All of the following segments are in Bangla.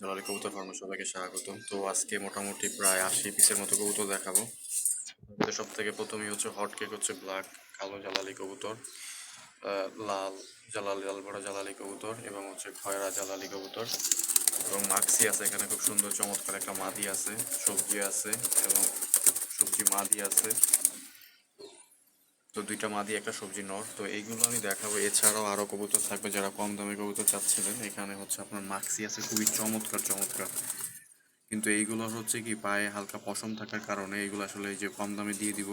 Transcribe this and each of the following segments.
জালালি কবুতর ফার্মে সবাইকে স্বাগতম। তো আজকে মোটামুটি প্রায় আশি পিসের মতো কবুতর দেখাবো। সব থেকে প্রথমেই হচ্ছে হট কেক হচ্ছে ব্ল্যাক কালো জালালি কবুতর লাল জালালি, লাল বড় জালালি কবুতর এবং হচ্ছে খয়রা জালালি কবুতর। এবং মাক্সি আছে এখানে, খুব সুন্দর চমৎকার একটা মাদি আছে, সবজি আছে এবং সবজি মাদি আছে। তো দুইটা মাদি একটা সবজি নর। তো এইগুলো আমি দেখাবো। এছাড়াও আরও কবুতর থাকবে যারা কম দামে কবুতর চাচ্ছিলেন। এখানে হচ্ছে আপনার মাক্সি আছে, খুবই চমৎকার চমৎকার। কিন্তু এইগুলো হচ্ছে কি, পায়ে হালকা পশম থাকার কারণে এইগুলো আসলে এই যে কম দামে দিয়ে দিব,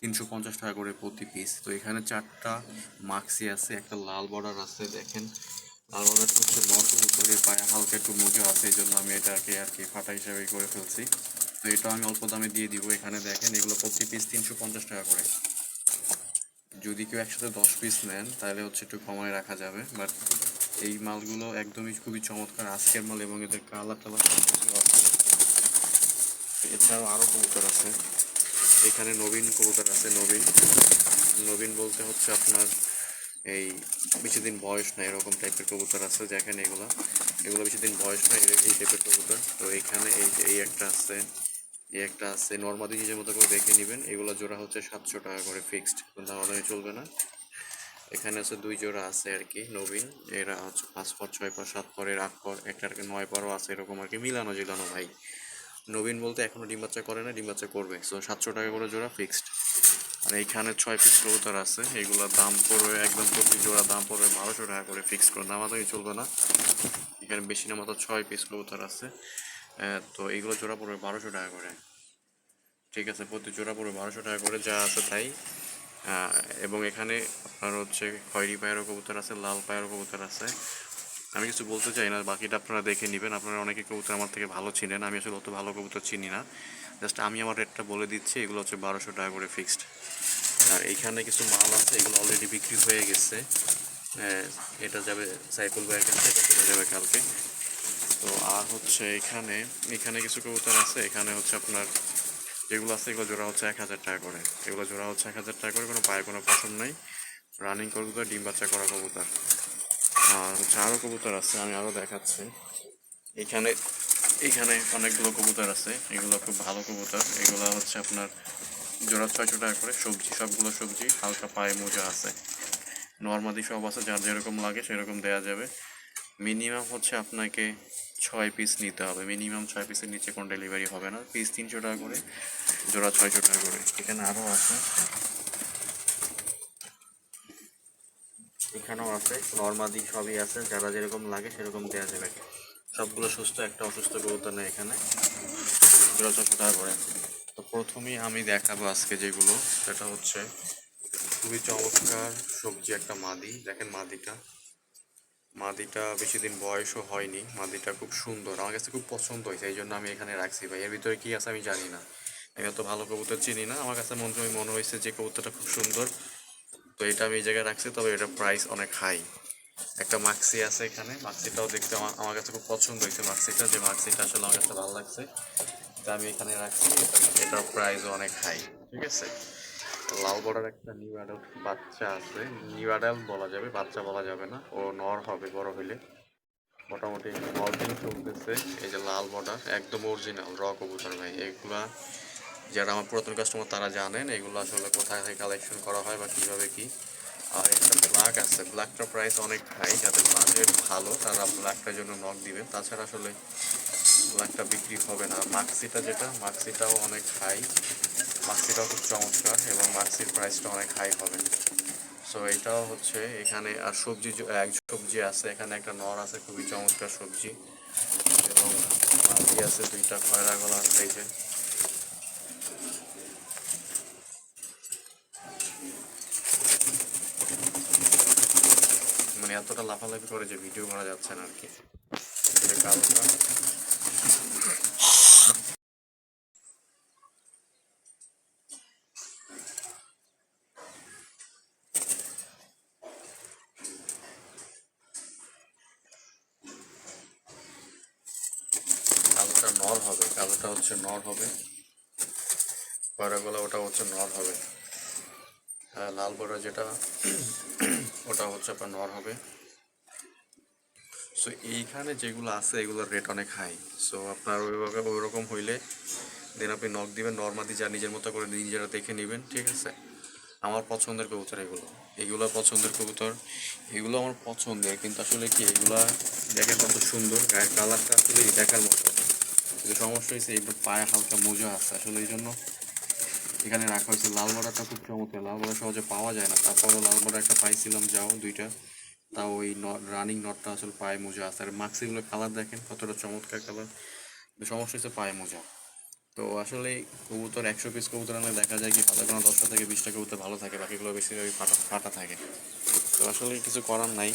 তিনশো পঞ্চাশ টাকা করে প্রতি পিস তো এখানে চারটা মাক্সি আছে, একটা লাল বর্ডার আছে, দেখেন। লাল বর্ডারটা হচ্ছে নট উপরে পায়ে হালকা একটু মুজো আছে, এই জন্য আমি এটাকে আর কি ফাটা হিসাবে করে ফেলছি। তো এটা আমি অল্প দামে দিয়ে দিব। এখানে দেখেন, এগুলো প্রতি পিস তিনশো পঞ্চাশ টাকা করে। যদি কেউ একসাথে দশ পিস নেন, তাহলে হচ্ছে একটু কমায় রাখা যাবে। বাট এই মালগুলো একদমই খুবই চমৎকার আজকের মাল এবং এদের কালার টালার এছাড়াও আরও কবুতর আছে। এখানে নবীন কবুতর আছে, নবীন। নবীন বলতে হচ্ছে আপনার এই বেশি দিন বয়স না এরকম টাইপের কবুতর আছে দেখেন এগুলো এগুলো বেশি দিন বয়স না এই- টাইপের কবুতর। তো এখানে এই এই একটা আছে। এই একটা আছে নর্মালি নিজের মতো করে দেখে নেবেন। এগুলো জোড়া হচ্ছে সাতশো টাকা করে ফিক্সড কোনো দামাদামি চলবে না। এখানে আছে দুই জোড়া আছে আর কি, নবীন। এরা হচ্ছে পাঁচ পর, ছয় পর, সাত পরের, আট পর, একটা আর কি, নয় পরও আছে, এরকম আর কি, মিলানো জিলানো ভাই। নবীন বলতে এখনও ডিম বাচ্চা করে না, ডিম বাচ্চা করবে। সো সাতশো টাকা করে জোড়া ফিক্সড আর এইখানে ছয় পিস কবুতর আছে এগুলোর দাম পড়বে, একদম প্রতি জোড়া দাম পড়বে বারোশো টাকা করে ফিক্সড করে, দামাদামি চলবে না। এখানে বেশি না ছয় পিস কবুতর আছে। তো এইগুলো জোড়া পড়বে বারোশো টাকা করে। ঠিক আছে, প্রতি জোড়া পড়বে বারোশো টাকা করে যা আছে তাই। এবং এখানে আপনার হচ্ছে খয়েরি পায়েরও কবুতর আছে, লাল পায়েরও কবুতর আছে। আমি কিছু বলতে চাই না, বাকিটা আপনারা দেখে নেবেন। আপনারা অনেকে কবুতর আমার থেকে ভালো চিনেন, আমি আসলে অত ভালো কবুতর চিনি না। জাস্ট আমি আমার রেটটা বলে দিচ্ছি, এগুলো হচ্ছে বারোশো টাকা করে ফিক্সড। আর এইখানে কিছু মাল আছে, এগুলো অলরেডি বিক্রি হয়ে গেছে। এটা যাবে সাইফুল ভাইয়ের কাছে, এটা চলে যাবে কালকে। তো আর হচ্ছে এখানে এখানে কিছু কবুতর আছে, এখানে হচ্ছে আপনার যেগুলো আছে, এগুলো জোড়া হচ্ছে এক হাজার টাকা করে। এগুলো জোড়া হচ্ছে এক হাজার টাকা করে, কোনো পায়ে কোনো পছন্দ নেই। রানিং কবুতর, ডিম বাচ্চা করা কবুতর। আর হচ্ছে আরও কবুতর আছে, আমি আরও দেখাচ্ছি। এখানে এখানে অনেকগুলো কবুতর আছে, এগুলো খুব ভালো কবুতর। এগুলো হচ্ছে আপনার জোড়া ছয়শো টাকা করে, সবজি, সবগুলো সবজি, হালকা পায়ে মোজা আছে। নর্মালি সব আছে, যার যেরকম লাগে সেরকম দেওয়া যাবে। মিনিমাম হচ্ছে আপনাকে ছয় পিস নিতে হবে। মিনিমাম ছয় পিসের নিচে কোনো ডেলিভারি হবে না। পিস তিনশো টাকা করে, জোড়া ছয়শো টাকা করে। এখানে আরও আছে। এখানেও আছে। নর্মালি সবই আছে। যারা যেরকম লাগে সেরকম দেওয়া যাবে। সবগুলো সুস্থ, একটা অসুস্থ গুরুত্ব নেই এখানে। জোড়া ছশো টাকা করে। তো প্রথমেই আমি দেখাবো আজকে যেগুলো। সেটা হচ্ছে, খুবই চমৎকার সবজি একটা মাদি। দেখেন মাদিটা। মাদিটা বেশি দিন বয়সও হয়নি, মাদিটা খুব সুন্দর, আমার কাছে খুব পছন্দ হয়েছে, এই জন্য আমি এখানে রাখছি। ভাই, এর ভিতরে কি আছে আমি জানি না। আমি অত ভালো কবুতর চিনি না, আমার কাছে মনে মনে হয়েছে যে কবুতরটা খুব সুন্দর। তো এটা আমি এই জায়গায় রাখছি, তবে এটা প্রাইস অনেক হাই একটা মাক্সি আছে এখানে মাক্সিটাও দেখতে আমার আমার কাছে খুব পছন্দ হয়েছে মাক্সিটা যে মাক্সিটা আসলে আমার কাছে ভালো লাগছে। তা আমি এখানে রাখছি, এটার প্রাইসও অনেক হাই ঠিক আছে? লাল বর্ডার, একটা নিউ অ্যাডাল্ট বাচ্চা আছে। নিউ অ্যাডাল্ট বলা যাবে, বাচ্চা বলা যাবে না। ও নর হবে, বড় হইলে। মোটামুটি মল্টিং চলতেছে, এই যে লাল বর্ডার, একদম অরিজিনাল র কবুতর ভাই। এগুলা যারা আমার পুরাতন কাস্টমার তারা জানেন এগুলো আসলে কোথায় থেকে কালেকশন করা হয় বা কীভাবে কি। আর একটা ব্ল্যাক আছে। ব্ল্যাকটার প্রাইস অনেক হাই যাদের ব্ল্যাকের ভালো, তারা ব্ল্যাকটার জন্য নক দিবেন তাছাড়া আসলে ব্ল্যাকটা বিক্রি হবে না। মাক্সিটা যেটা মাক্সিটাও অনেক হাই মাক্সিটাও খুব চমৎকার এবং মাক্সির প্রাইসটা অনেক হাই হবে। সো এটাও হচ্ছে এখানে আর সবজি এক সবজি আছে, এখানে একটা নর আছে, খুবই চমৎকার সবজি। এবং মাঝি আছে, দুইটা খয়রা গলা আছে মানে এতটা লাফালাফি করে যে ভিডিও করা যাচ্ছে না আর কি। কালোটা। কালোটা নর হবে কালোটা হচ্ছে নর হবে গলা ওটা হচ্ছে নর হবে লাল বড়া যেটা, ওটা হচ্ছে আপনার নর হবে। সো এইখানে যেগুলো আছে, এগুলোর রেট অনেক হাই সো আপনার ওইভাবে ওইরকম হইলে দেন আপনি নখ দিবেন নর্মালি যা নিজের মতো করে নিজেরা দেখে নেবেন, ঠিক আছে? আমার পছন্দের কবুতর এগুলো। এগুলো পছন্দের কবুতর, এগুলো আমার পছন্দের, কিন্তু আসলে কি এগুলা দেখেন কত সুন্দর, গায়ের কালারটা আসলে দেখার মতো। কিন্তু সমস্যা হয়েছে এগুলো পায়ে হালকা মোজা আছে। আসলে এই জন্য এখানে রাখা হয়েছে লাল বড়াটা খুব চমৎকার। লাল বড়া সহজে পাওয়া যায় না। তারপরও লাল বড়া একটা পাইছিলাম, যাও দুইটা। তাও ওই রানিং নটটা আসলে পায়ে মোজা আছে। আর মাক্সিগুলো কালার দেখেন, কতটা চমৎকার কালার সমস্যা হচ্ছে পায়ে মোজা। তো আসলে কবুতর একশো পিস কবুতর আনলে দেখা যায় কি হাজার কোনো দশটা থেকে বিশটা কবুতর ভালো থাকে, বাকিগুলো বেশিরভাগই ফাটা ফাটা থাকে। তো আসলে কিছু করার নাই।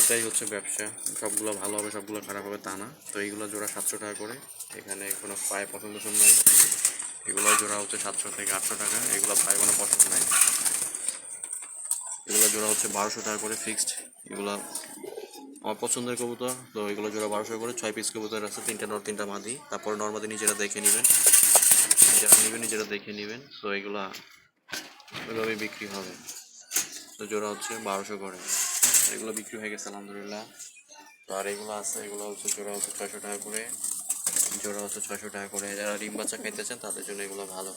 এটাই হচ্ছে ব্যবসা। সবগুলো ভালো হবে, সবগুলো খারাপ হবে তা না। তো এইগুলো জোড়া সাতশো টাকা করে। এখানে কোনো পায়ে পছন্দ নাই। এগুলো জোড়া হচ্ছে সাতশো থেকে আটশো টাকা। এগুলো পায়ে কোনো পছন্দ নাই। এগুলো জোড়া হচ্ছে বারোশো টাকা করে ফিক্সড এগুলো আমার পছন্দের কবুতর। তো এগুলো জোড়া বারোশো করে। ছয় পিস কবুতর আছে, তিনটা নর, তিনটা মাদি। তারপর নর্মাদি নিজেরা দেখে নেবেন। নিজেরা নেবেন নিজেরা দেখে নেবেন। তো এগুলো ওইভাবে বিক্রি হবে। তো জোড়া হচ্ছে বারোশো করে। এগুলো বিক্রি হয়ে গেছে, আলহামদুলিল্লাহ। তো আর এগুলো আছে, এগুলো হচ্ছে জোড়া হচ্ছে ছয়শো টাকা করে। জোড়া হচ্ছে ছয়শো টাকা করে। যারা ডিম বাচ্চা খাইতেছেন তাদের জন্য এগুলো ভালো।